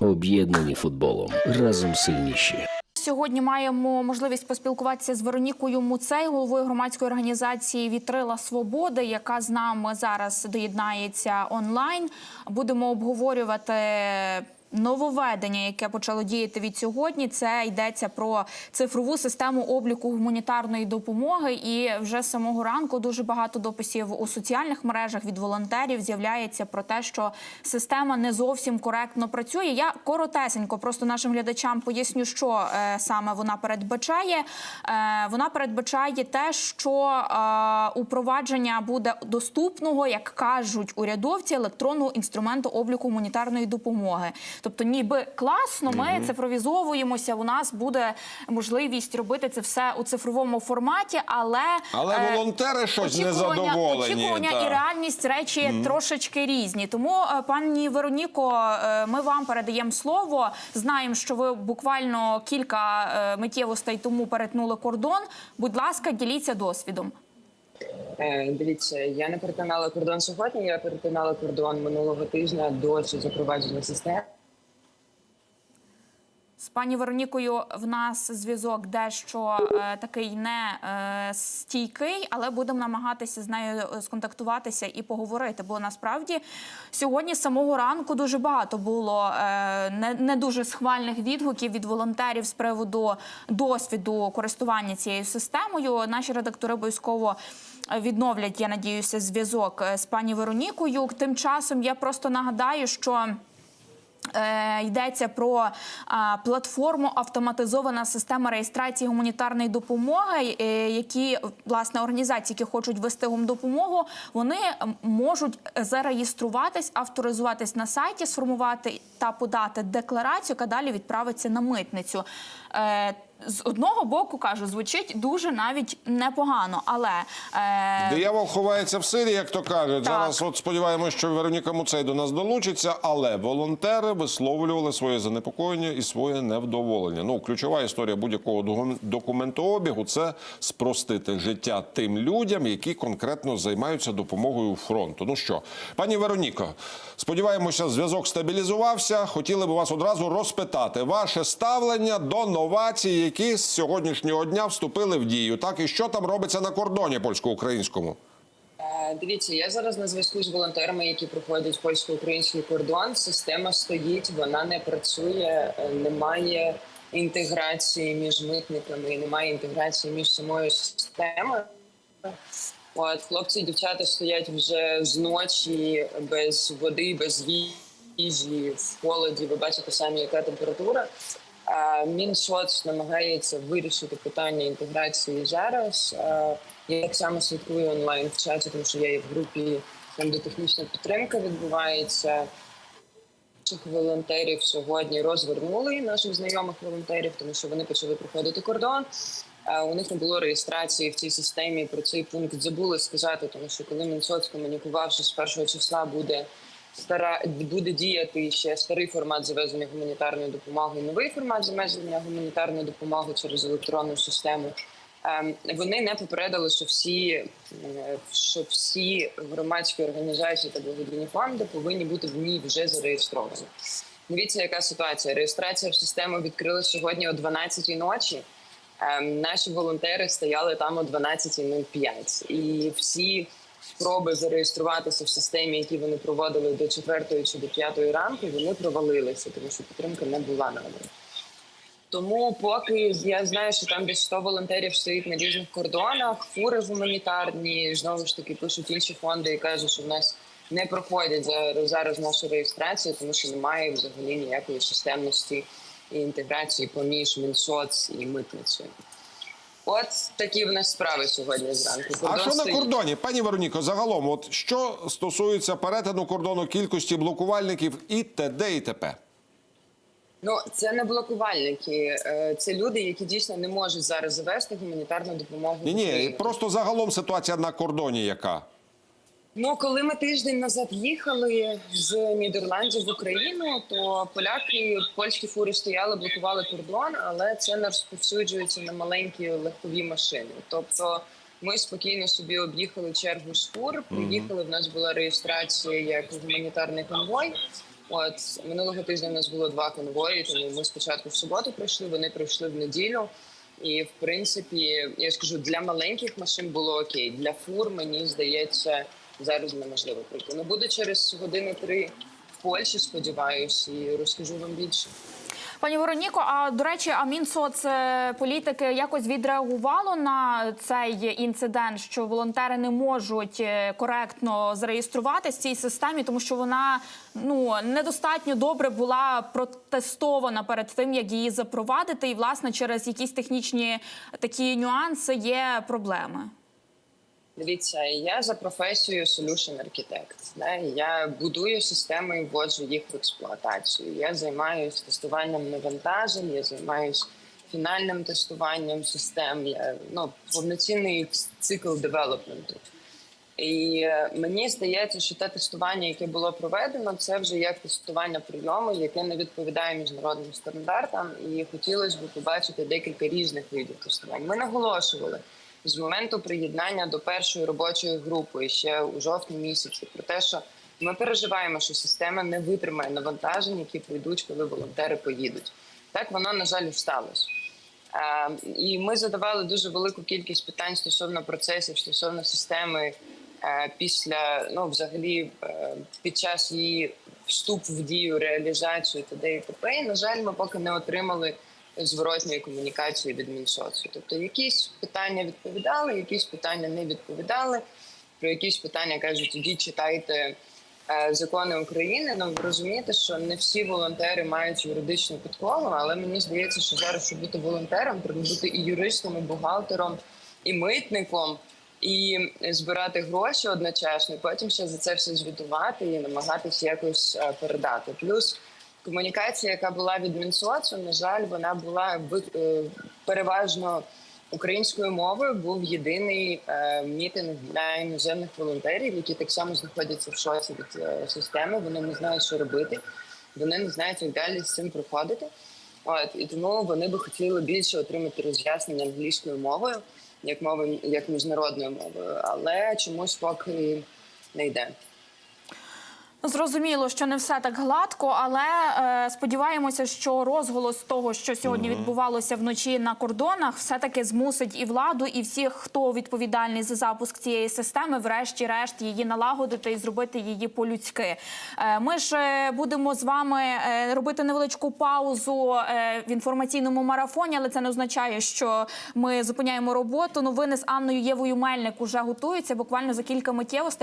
об'єднані футболом. Разом сильніші. Сьогодні маємо можливість поспілкуватися з Веронікою Муцей, головою громадської організації Вітрила Свободи, яка з нами зараз доєднається онлайн. Будемо обговорювати. Нововведення, яке почало діяти від сьогодні, це йдеться про цифрову систему обліку гуманітарної допомоги. І вже з самого ранку дуже багато дописів у соціальних мережах від волонтерів з'являється про те, що система не зовсім коректно працює. Я коротесенько просто нашим глядачам поясню, що е, саме вона передбачає. Е, вона передбачає те, що е, упровадження буде доступного, як кажуть урядовці, електронного інструменту обліку гуманітарної допомоги. Тобто, ніби класно, ми цифровізовуємося. У нас буде можливість робити це все у цифровому форматі, але Але е, волонтери щось незадоволені. очікування та. і реальність речі трошечки різні. Тому, е, пані Вероніко, е, ми вам передаємо слово. Знаємо, що ви буквально кілька е, миттєвостей тому перетнули кордон. Будь ласка, діліться досвідом. Е, Дивіться, я не перетинала кордон сьогодні. Я перетинала кордон минулого тижня до запровадження системи. Пані Веронікою в нас зв'язок дещо е, такий не е, стійкий, але будемо намагатися з нею е, сконтактуватися і поговорити. Бо насправді сьогодні з самого ранку дуже багато було е, не, не дуже схвальних відгуків від волонтерів з приводу досвіду користування цією системою. Наші редактори обов'язково. е, Відновлять, я надіюся, зв'язок е, з пані Веронікою. Тим часом я просто нагадаю, що Йдеться про платформу автоматизована система реєстрації гуманітарної допомоги, е, які власне організації, які хочуть вести гумдопомогу, вони можуть зареєструватись, авторизуватись на сайті, сформувати та подати декларацію, яка далі відправиться на митницю. З одного боку кажу, звучить дуже навіть непогано, але е, Диявол ховається в сирі, як то кажуть. Так. Зараз от сподіваємося, що Вероніка Муцей до нас долучиться, але волонтери висловлювали своє занепокоєння і своє невдоволення. Ну, ключова історія будь-якого докум- документообігу це спростити життя тим людям, які конкретно займаються допомогою фронту. Ну що, пані Вероніко, сподіваємося, зв'язок стабілізувався. Хотіли б вас одразу розпитати ваше ставлення до новацій, які з сьогоднішнього дня вступили в дію. Так і що там робиться на кордоні польсько-українському? Е, Дивіться, я зараз на зв'язку з волонтерами, які проходять польсько-український кордон. Система стоїть, вона не працює, е, немає інтеграції між митниками, немає інтеграції між самою системою. От хлопці і дівчата стоять вже з ночі без води, без їжі, в холоді. Ви бачите самі, яка температура. Мінсоц намагається вирішити питання інтеграції зараз. Я так само слідкую онлайн в чаті, тому що я є в групі, там де технічна підтримка відбувається. Наших волонтерів сьогодні розвернули наших знайомих волонтерів, тому що вони почали проходити кордон. У них не було реєстрації в цій системі. Про цей пункт забули сказати, тому що коли Мінсоц комунікував, що з першого числа буде стара буде діяти ще старий формат завезення гуманітарної допомоги, новий формат завезення гуманітарної допомоги через електронну систему. Ем, Вони не попередили, що всі, е, що всі громадські організації та благодійні фонди повинні бути в ній вже зареєстровані. Дивіться, яка ситуація. Реєстрація в систему відкрилась сьогодні о 12-й ночі. Ем, Наші волонтери стояли там о 12.05. І всі спроби зареєструватися в системі, які вони проводили до 4 чи до 5 ранку, вони провалилися, тому що підтримка не була надана. Тому поки я знаю, що там десь 100 волонтерів стоїть на різних кордонах, фури гуманітарні, знову ж таки пишуть інші фонди і кажуть, що в нас не проходять за- зараз нашу реєстрацію, тому що немає взагалі ніякої системності і інтеграції поміж Мінсоц і митницею. От такі в нас справи сьогодні зранку. А що що на кордоні, пані Вероніко, загалом, от що стосується перетину кордону кількості блокувальників і т.д. і т.п.? Ну, це не блокувальники, е, це люди, які дійсно не можуть зараз завести гуманітарну допомогу. Ні, ні, просто загалом ситуація на кордоні яка? Ну, коли ми тиждень назад їхали з Нідерландів в Україну, то поляки, польські фури стояли, блокували кордон, але це не розповсюджується на маленькі легкові машини. Тобто ми спокійно собі об'їхали чергу з фур, приїхали. В нас була реєстрація як гуманітарний конвой. От минулого тижня в нас було два конвої, тому ми спочатку в суботу прийшли, вони прийшли в неділю. І в принципі, я ж кажу, для маленьких машин було окей. Для фур мені здається зараз неможливо прийти. Ну буде через години три в Польщі, сподіваюся, і розкажу вам більше. Пані Вероніко, а до речі, а Мінсоцполітики якось відреагувало на цей інцидент, що волонтери не можуть е, коректно зареєструватися в цій системі, тому що вона ну недостатньо добре була протестована перед тим, як її запровадити, і власне через якісь технічні такі нюанси є проблеми. Дивіться, я за професією solution architect. Да? Я будую системи і вводжу їх в експлуатацію. Я займаюся тестуванням навантажень, я займаюся фінальним тестуванням систем. Я ну повноцінний цикл девелопменту. І е, мені здається, що те тестування, яке було проведено, це вже як тестування прийому, яке не відповідає міжнародним стандартам. І хотілося б побачити декілька різних видів тестувань. Ми наголошували з моменту приєднання до першої робочої групи ще у жовтні місяці про те, що ми переживаємо, що система не витримає навантажень, які прийдуть, коли волонтери поїдуть. Так воно на жаль сталося. Е, І ми задавали дуже велику кількість питань стосовно процесів, стосовно системи е, після ну, взагалі, е, під час її вступ в дію, реалізацію т.д. і т.п. І, на жаль, ми поки не отримали зворотньої комунікації від Мінсоцу. Тобто, якісь питання відповідали, якісь питання не відповідали. Про якісь питання кажуть, ідіть читайте е, закони України. Ну ви розумієте, що не всі волонтери мають юридичну підкову, але мені здається, що зараз, щоб бути волонтером, треба бути і юристом, і бухгалтером, і митником, і збирати гроші одночасно, і потім ще за це все звітувати і намагатися якось е, передати. Плюс комунікація, яка була від Мінсоцу, на жаль, вона була е, переважно українською мовою. Був єдиний е, мітинг для іноземних волонтерів, які так само знаходяться в шоці від е, системи. Вони не знають, що робити, вони не знають, як далі з цим проходити. От і тому вони би хотіли більше отримати роз'яснення англійською мовою, як мовою, як міжнародною мовою, але чомусь поки не йде. Зрозуміло, що не все так гладко, але е, сподіваємося, що розголос того, що сьогодні відбувалося вночі на кордонах, все таки змусить і владу, і всіх, хто відповідальний за запуск цієї системи, врешті-решт її налагодити і зробити її по-людськи. Е, ми ж е, будемо з вами е, робити невеличку паузу е, в інформаційному марафоні, але це не означає, що ми зупиняємо роботу. Новини з Анною Євою Мельник уже готуються буквально за кілька миттєвостей.